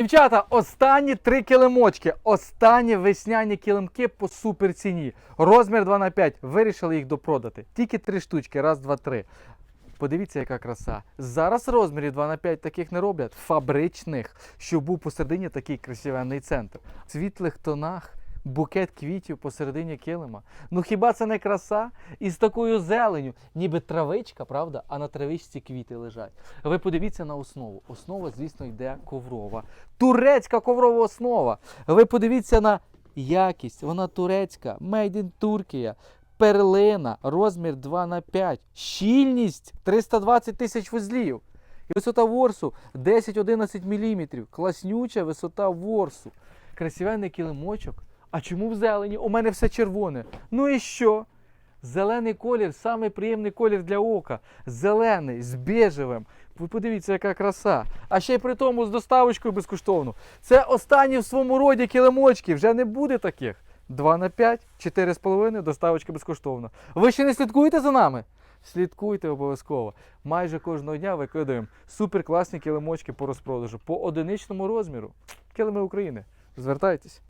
Дівчата, останні три килимочки. Останні весняні килимки по супер ціні. Розмір 2 на 5. Вирішили їх допродати. Тільки три штучки. Раз, два, три. Подивіться, яка краса. Зараз розмірів 2 на 5 таких не роблять. Фабричних, щоб був посередині такий красивенний центр. В світлих тонах. Букет квітів посередині килима. Ну хіба це не краса? І з такою зеленю, ніби травичка, правда? А на травичці квіти лежать. Ви подивіться на основу. Основа, звісно, йде коврова. Турецька коврова основа. Ви подивіться на якість. Вона турецька, made in Turkey. Перлина, розмір 2 на 5, щільність 320 тисяч вузлів. І висота ворсу 10-11 мм. Класнюча висота ворсу. Красивенний килимочок. А чому в зелені? У мене все червоне. Ну і що? Зелений колір самий приємний колір для ока. Зелений, з бежевим. Ви подивіться, яка краса. А ще й при тому з доставочкою безкоштовно. Це останні в своєму роді килимочки. Вже не буде таких. 2 на 5, 4,5, доставочка безкоштовна. Ви ще не слідкуєте за нами? Слідкуйте обов'язково. Майже кожного дня викидаємо супер класні килимочки по розпродажу по одиничному розміру. Килими України. Звертайтесь.